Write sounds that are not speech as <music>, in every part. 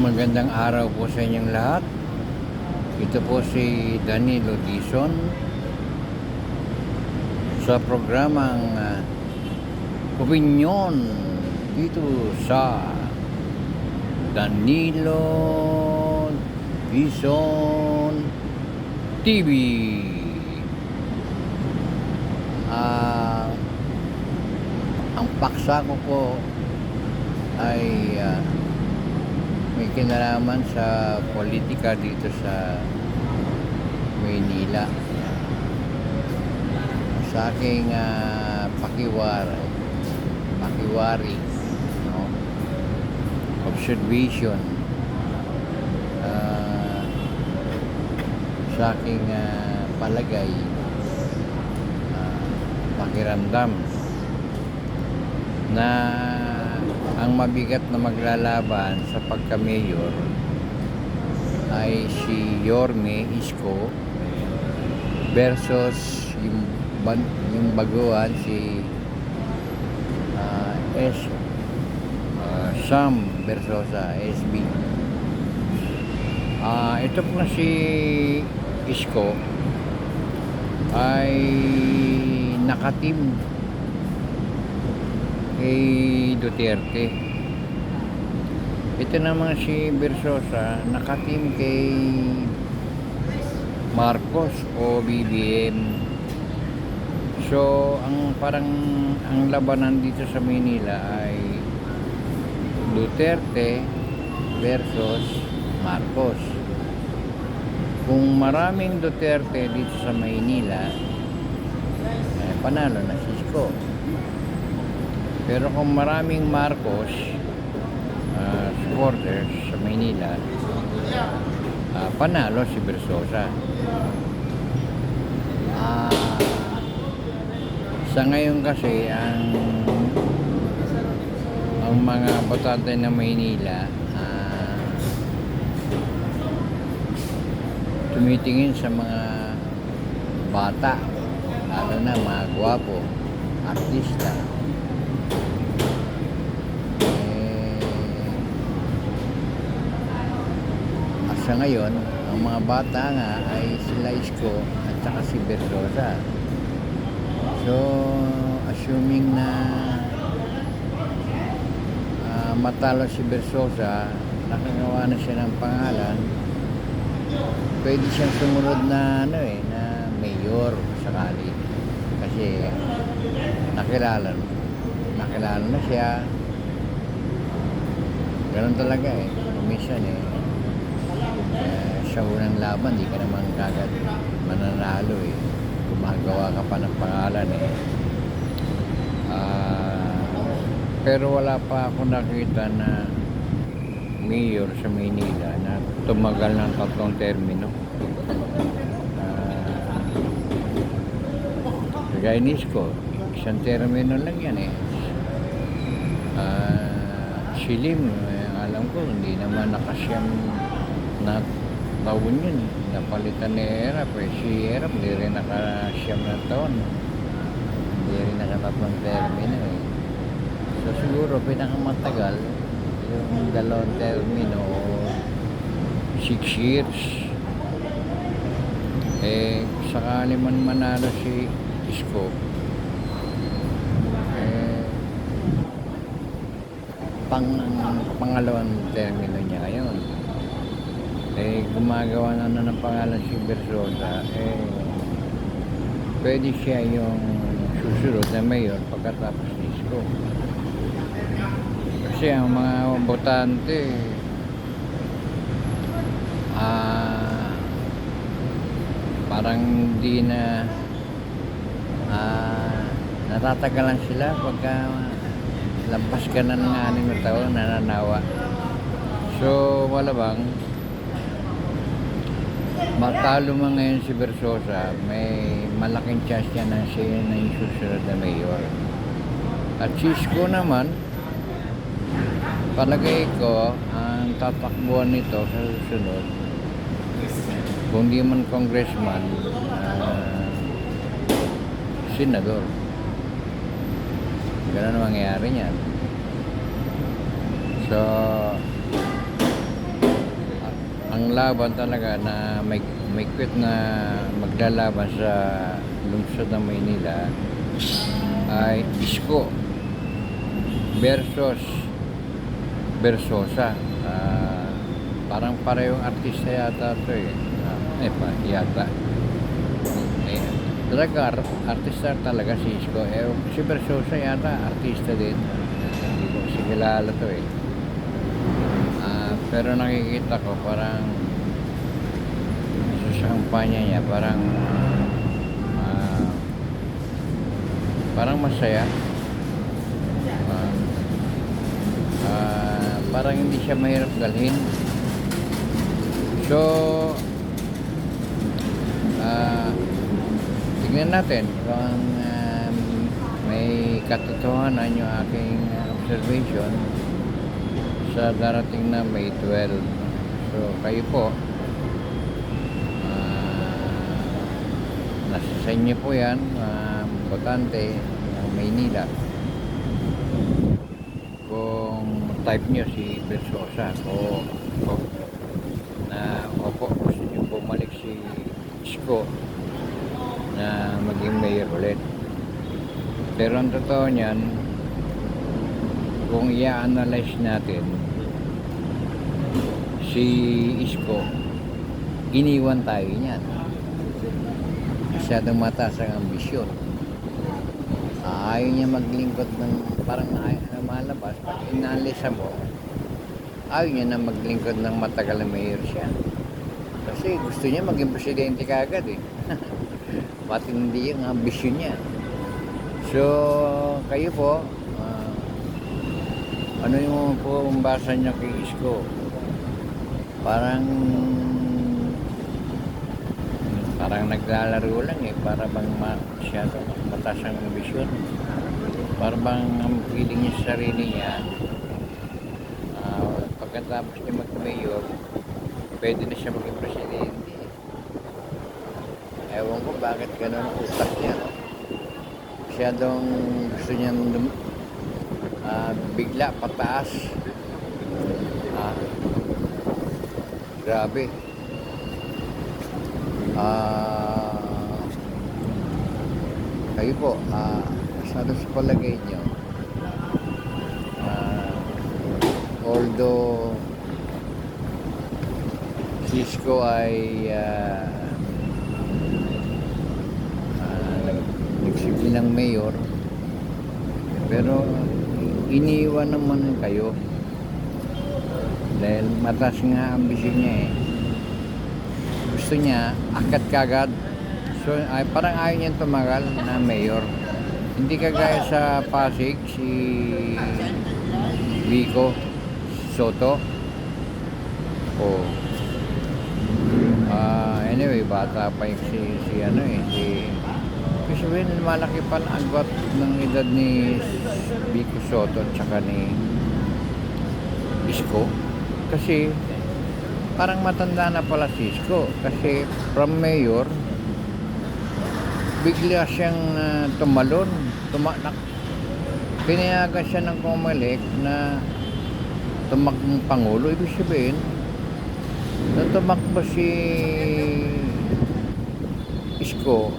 Magandang araw po sa inyong lahat. Ito po si Danilo Dison sa programang uh, Opinion dito sa Danilo Dison TV. Ah, ang paksa ko po ay ah, may kinalaman sa politika dito sa Maynila. Sa aking ah, pakiwari, pakiwari, no? observation, ah, sa aking ah, palagay, ah, pakiramdam, na ang mabigat na maglalaban sa pagka-mayor ay si Yorme Isko versus yung, yung baguhan si ah, S ah, Sam Versosa SB Ah, ito na si Isko ay nakatim kay Duterte. Ito naman si Versosa, nakatim kay Marcos o BBM. So, ang parang ang labanan dito sa Manila ay Duterte versus Marcos. Kung maraming Duterte dito sa Maynila, eh, panalo na si Isko. Pero kung maraming Marcos ah, supporters sa Maynila, ah, panalo si Versosa. Ah, sa ngayon kasi ang ang mga botante ng Maynila ah, tumitingin sa mga bata lalo na mga gwapo artista eh, at sa ngayon. Ang mga bata nga ay sila Isko at saka si Bersosa so assuming na ah, matalo si Bersosa nakagawa na siya ng pangalan pwede siyang sumunod na ano eh na mayor sakali. Kasi nakilala nakilala na siya. Ganun talaga eh commission eh sa unang laban di ka naman kagad mananalo eh. Gumagawa ka pa ng pangalan eh. Ah, pero wala pa ako nakita na mayor sa Maynila na tumagal ng tatlong termino. Ah, kagaya Isko isang termino lang yan eh. Ah, si Lim eh, alam ko hindi naman nakasyam na taon yun napalitan ni Erap eh. si Erap hindi rin nakasyam na taon hindi rin nakatatlong termino eh. So siguro pinakamatagal yung dalawang termino six years. Eh sakali man manalo si Isko. Eh pang pangalawang termino niya ngayon eh gumagawa na na ng pangalan si Bersosa eh pwede siya yung susunod na mayor pagkatapos ni kasi ang mga botante ah parang di na ah natatagalan sila pagka lampas ka na ng anim na taon nananawa. So wala bang matalo man ngayon si Versosa may malaking chance niya na siya na yung susunod na mayor. At si Isko naman palagay ko ang tatakbuhan nito sa susunod kung di man congressman ah, senador. Ganun ang mangyayari niyan. So laban talaga na may may quit na maglalaban sa lungsod ng Maynila ay Isko versus Versosa. Ah, parang parehong artista yata ito eh. Ah, eh pa, yata. Eh, talaga, ar- artista talaga si Isko. Eh, si Versosa yata, artista din. Hindi ko kasi kilala to eh. Pero nakikita ko parang sa kampanya niya parang ah, parang masaya. Ah, ah, parang hindi siya mahirap galhin so ah, tingnan natin kung um, may katotohanan yung aking observation sa darating na May 12 so kayo po ah, nasa sa inyo po yan uh, botante ng Maynila. Kung type nyo si Versosa o, o na opo gusto nyo bumalik si Isko na maging mayor ulit. Pero ang totoo niyan kung i-analyze natin si Isko iniwan tayo niyan. Masyadong mataas ang ambisyon. Ayaw niya maglingkod ng parang ayaw na malabas. Pag inalisa mo ayaw niya na maglingkod ng matagal na mayor siya. Kasi gusto niya maging presidente kagad eh. <laughs> Matindi yung ambisyon niya. So kayo po ano yung po ang basa niya kay Isko? Parang parang naglalaro lang eh para bang masyado mataas ang ambisyon. Para bang ang feeling niya sa sarili niya ah, pagkatapos niya mag-mayor pwede na siya maging presidente. Ewan ko bakit ganun ang utak niya. Masyadong gusto niya ah, bigla pataas. Ah, grabe. Ah, kayo po, ah, masyado sa palagay nyo, ah, although Cisco ay ah, ah, nag- nagsigli ng mayor, pero iniwan naman kayo. Dahil mataas nga ambisyon niya eh. Gusto niya akat kagad so ay parang ayaw niya tumagal na mayor. Hindi kagaya sa Pasig si Vico Soto. O ah anyway bata pa yung si, si ano eh si kasi malaki pa ang agwat ng edad ni Vico Soto at saka ni Isko. Kasi parang matanda na pala si Isko. Kasi from mayor bigla siyang ah, tumalon. Tumanak pinayagan siya ng Comelec na tumakbong Pangulo. Ibig sabihin na tumakbo si Isko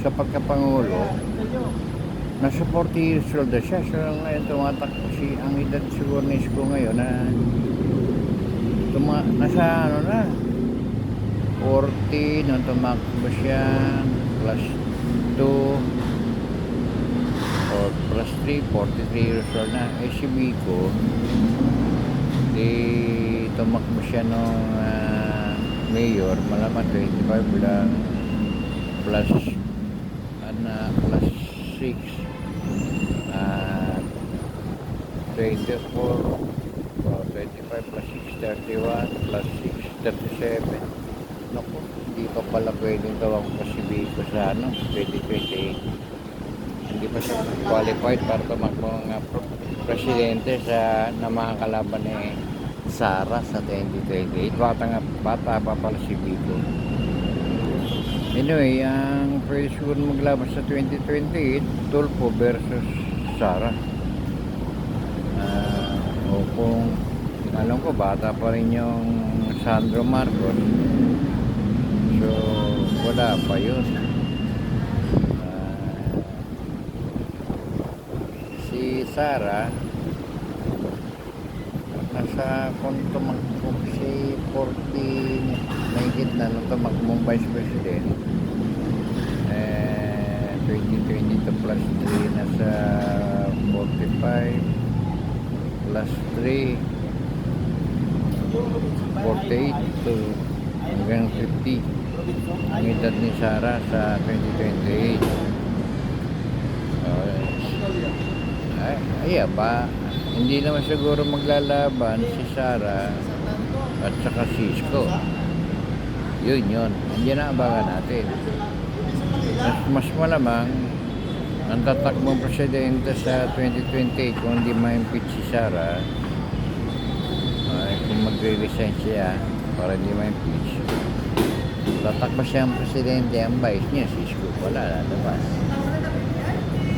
sa pagkapangulo nasa 40 years old na siya. So ngayon tumatakbo si ang edad siguro ni Isko ngayon na tuma nasa ano na 40 nung tumakbo siya plus 2 or plus 3 43 years old na. Eh si Biko di tumakbo siya nung ah, mayor malaman 25 lang plus ano plus 6 at 24 Oh, 25 plus 6, 31 plus 6, 37. Naku, hindi pa pala pwedeng gawang pasibiko sa ano, 2028. Hindi pa siya qualified para tumakbo ng presidente sa na mga kalaban ni Sara sa 2028. Bata, nga, bata pa pala si Biko. Anyway, ang pwede siguro maglaban sa 2028, Tulfo versus Sara. Ah, o kung alam ko bata pa rin yung Sandro Marcos. So, wala pa yun. Ah, si Sara, nasa kung tumakbo si 40 mahigit na nung tumakbong vice president. Eh 2022 plus 3 nasa 45 plus 3 48 to hanggang 50 ang edad ni Sara sa 2028 so, ay, ay ba hindi naman siguro maglalaban si Sara at saka si Isko. Yun yun. Hindi na abangan natin. Mas, mas malamang ang tatakbong presidente sa 2028 kung hindi ma-impeach si Sara ay kung magre-resign siya para hindi ma-impeach. Tatakbo siyang presidente ang vice niya si Isko wala lalabas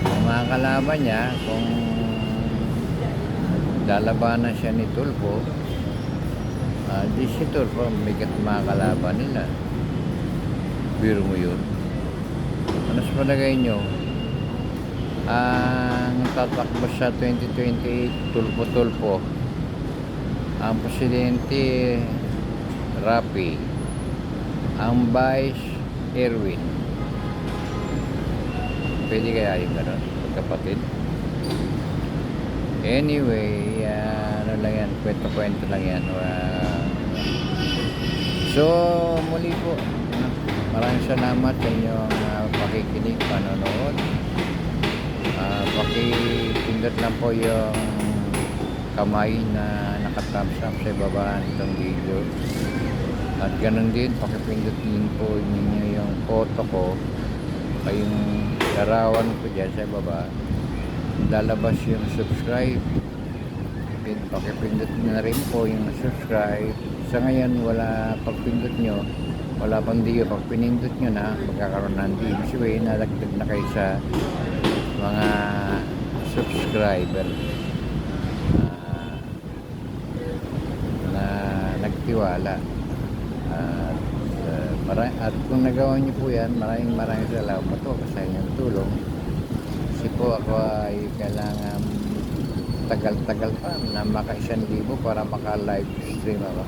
ang mga kalaban niya kung lalabanan siya ni Tulfo. Ah, di si Tulfo bigat mga kalaban nila. Biro mo yun. Ano sa palagay nyo? Ang tatakbo sa 2028 Tulfo-Tulfo ang presidente Rapi. Ang vice Erwin. Pwede kaya yung gano'n magkapatid anyway ah, ano lang yan kwento-kwento lang yan. Ah, so muli po ah, maraming salamat sa inyong ah, pakikinig panonood. Uh, pakipindot lang po yung kamay na nakatthumbs up sa baba nitong video. At ganun din pakipindot din po ninyo yung photo ko ay yung larawan ko dyan sa baba lalabas yung subscribe. Pin, pakipindot na rin po yung subscribe. Sa ngayon wala pagpindot nyo. Wala pang diyo. Pag pinindot nyo na magkakaroon ng di ibig sabihin nalagdag na kayo sa mga subscriber ah, na nagtiwala. At, uh, at kung nagawa niyo po yan maraming maraming salamat po. Sa inyong tulong kasi po ako ay kailangan tagal-tagal pa na maka isang libo para maka live stream ako.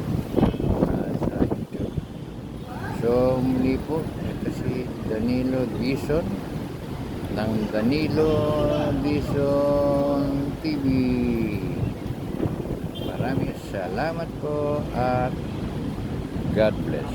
Sa YouTube so muli po ito si Danilo Dison ng Danilo Dison TV maraming salamat po at God bless